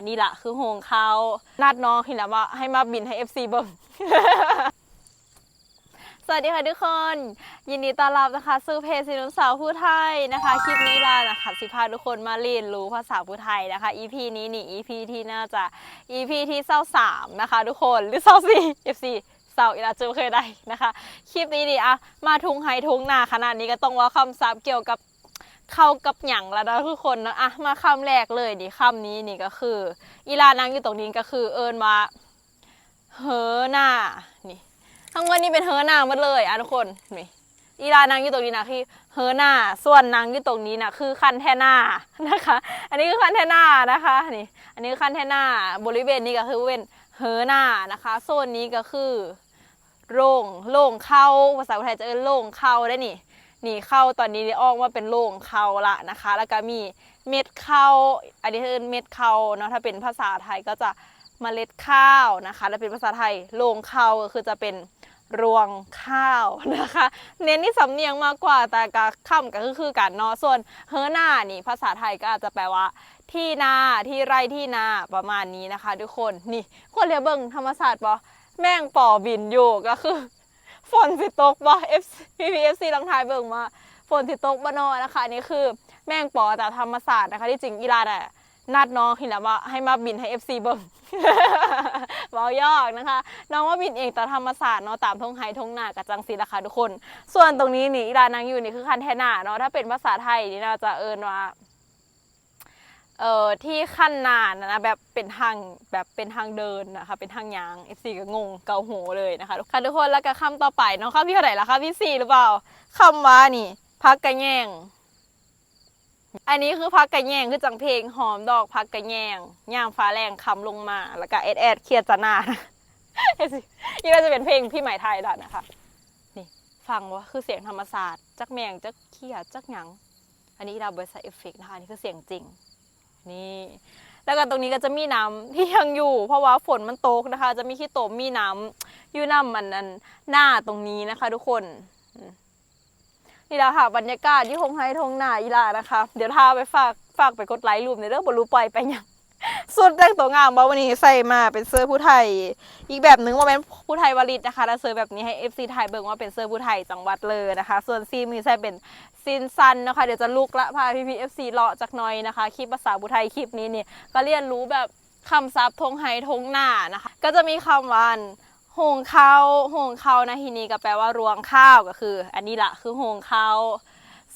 อันนี้ละคือโฮงเขานัดน้องเห็นแล้วว่าให้มาบินให้ FC เบิ่งสวัสดีค่ะทุกคน ยินดีต้อนรับนะคะสู่เพจสินุสาวผู้ไทยนะคะ คลิปนี้ลานะคะสิพาทุกคนมาเรียนรู้ภาษาผู้ไทยนะคะ EP นี้นี่ EP ที่น่าจะ EP ที่เศร้าสามนะคะ ทุกคนหรือเศร้าสี่ FC เศร้าอีลาจูเคยได้นะคะ คลิปนี้นี่อะมาทุงไฮทุงนาขนาดนี้ก็ต้องว่าคำศัพท์เกี่ยวกับ เข้ากับหยังแล้วนะทุกคนนะอะมาคำแรกเลยนี่คำนี้นี่ก็คือ อีลานั่งอยู่ตรงนี้ก็คือ เอิญว่าเฮอหน้านี่ ทั้งวันนี้เป็นเฮอหน้าหมดเลยอะทุกคนนี่อีลานั่งอยู่ตรงนี้นะคือเฮอหน้าส่วนนั่งอยู่ตรงนี้นะคือคันแทหน้านะคะ อันนี้คือคันแทหน้านะคะนี่ อันนี้คันแทหน้าบริเวณนี้ก็คือเป็นเฮอหน้านะคะโซนนี้ก็คือโล่งโล่งเข้าภาษาไทยจะเอิ้นโล่งเข้าได้นี่ นี่เข้าตอนนี้ออกมาเป็นโล่งเข้าละนะคะ แล้วก็มีเม็ดเข้าอันนี้คือเม็ดเข้าเนาะถ้าเป็นภาษาไทยก็จะเมล็ดข้าวนะคะแล้วเป็นภาษาไทยโล่งเข้าก็คือจะเป็นรวงข้าวนะคะ เน้นที่สำเนียงมากกว่าแต่กะค่ำก็คือคือกันเนาะส่วนเฮอหน้านี่ภาษาไทยก็อาจจะแปลว่า ที่นาที่ไร่ที่นาประมาณนี้นะคะ ทุกคนนี่คนเรียเบิงธรรมศาสตร์ปะแม่งป่อบินอยู่ก็คือ ฝนสิตกบ่ F P P F C ลังทายเบิ่งมาฝนสิตกบ่นอนะคะนี่คือแม่งปอจากธรรมศาสตร์นะคะที่จริงอีลาน่ะนัดน้องเห็นแล้วว่าให้มาบินให้ FC เบิ่งเบายอกนะคะ น้องว่าบินเองแต่ธรรมศาสตร์เนาะตามทงไฮทงหน้ากับจังสีราคาทุกคน ส่วนตรงนี้นี่อีลานางอยู่นี่คือคันแทนาเนาะถ้าเป็นภาษาไทยนี่เราจะเอินว่า เอ่อที่ขั้นนานนะแบบเป็นทางแบบเป็นทางเดินนะคะเป็นทางยาง FC ก็งงเกาหัวเลยนะคะทุกคนทุกคนแล้วก็คำต่อไปเนาะคำที่เท่าไหร่ละคะพี่สี่หรือเปล่าคำว่านี่พักกระแยงอันนี้คือพักกระแยงคือจังเพลงหอมดอกพักกระแยงย่างฟ้าแรงคำลงมา แล้วก็แอดแอดเครียดจะหน้านี่ก็จะเป็นเพลงพี่หม่ไทยแล้วนะคะนี่ฟังว่าคือเสียงธรรมศาสตร์จักแมงจักเคียจักหยังอันนี้เราบริษัทเอฟเฟกนะคะนี่คือเสียงจริง นี่ แล้วก็ตรงนี้ก็จะมีน้ำที่ยังอยู่ เพราะว่าฝนมันตกนะคะ จะมีขี้ตมมีน้ำอยู่น้ามันอันหน้าตรงนี้นะคะ ทุกคน นี่แหละค่ะ บรรยากาศที่ทงไฮทงหน้าอีลานะคะ เดี๋ยวท้าไปฝากฝากไปกดไลค์รูปในเรื่องบรรลุปล่อยไปยัง สุดแต่งตัวงามบ่วันนี้ใส่มาเป็นเสื้อผู้ไทย อีกแบบหนึ่งว่าเป็นผู้ไทยวลิตนะคะแล้วเสื้อแบบนี้ให้ FC ไทยเบิ่งว่าเป็นเสื้อผู้ไทยจังหวัดเลยนะคะ ส่วนซีมีใส่เป็นซินซันนะคะเดี๋ยวจะลุกละพาพี่พีเอฟซีเลาะจากหน้อยนะคะคลิปภาษาบุไทยคลิปนี้เนี่ยก็เรียนรู้แบบคำศัพท์ทงไฮทงหน้านะคะ ก็จะมีคำว่าโฮงข้าวโฮงข้านะทีนี้ก็แปลว่ารวงข้าวก็คือ อันนี้ละคือโฮงข้าว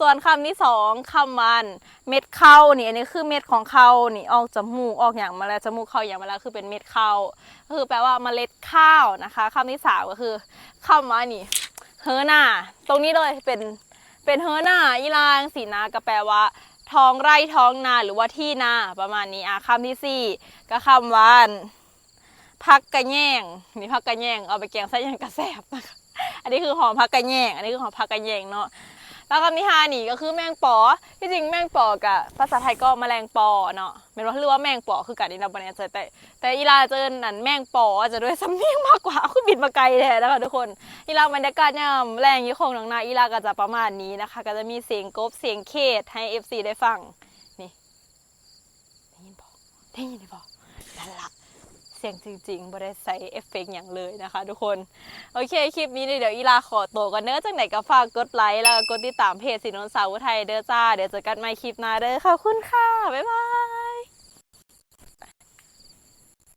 ส่วนคำที่สองคำวันเม็ดข้าวนี่อันนี้คือเม็ดของข้าวนี่ออกจมูกออกอย่างมาแล้วจมูกเข้าอย่างมาแล้วคือเป็นเม็ดข้าวก็คือแปลว่าเมล็ดข้าวนะคะคำที่สามก็คือคำว่านี่เฮอหน้าตรงนี้เลยเป็นเป็นเฮอหน้าอีลางสีนาก็แปลว่าท้องไร่ท้องนาหรือว่าที่นาประมาณนี้อะคำที่สี่ก็คำว่าพักกระแยงนี่พักกระแยงเอาไปแกงไส้ยังกระแสบนะคะอันนี้คือหอมพักกระแยงอันนี้คือหอมพักกระแยงเนาะ แล้วคำที่ห้านี่ก็คือแมงปอที่จริงแมงปอกับภาษาไทยก็แมลงปอเนาะเป็นว่าเรียกว่าแมงปอคือกันนี่เราบรรยายแต่แต่อีลาเจอนั่นแมงปออาจจะด้วยสำเนียงมากกว่าคือบินมาไกลแท้นะคะทุกคนอีลาบรรยากาศยามแรงยี่คงหนังนาอีลาก็จะประมาณนี้นะคะ ก็จะมีเสียงกบเสียงเคดให้ FC ได้ฟังนี่ได้ยินบอกได้ยินบอกนั่นละ สียงจริงๆบ่ได้ใส่เอฟเฟกต์อย่างเลยนะคะ ทุกคน โอเค คลิปนี้เดี๋ยวอีลาขอตัวกันเนื้อจากไหนก็ฝากกดไลค์แล้วก็กดติดตามเพจสินนท์สาวอุทัยเด้อจ้า เดี๋ยวเจอกันใหม่คลิปหน้าเด้อขอบคุณค่ะ บ๊ายบาย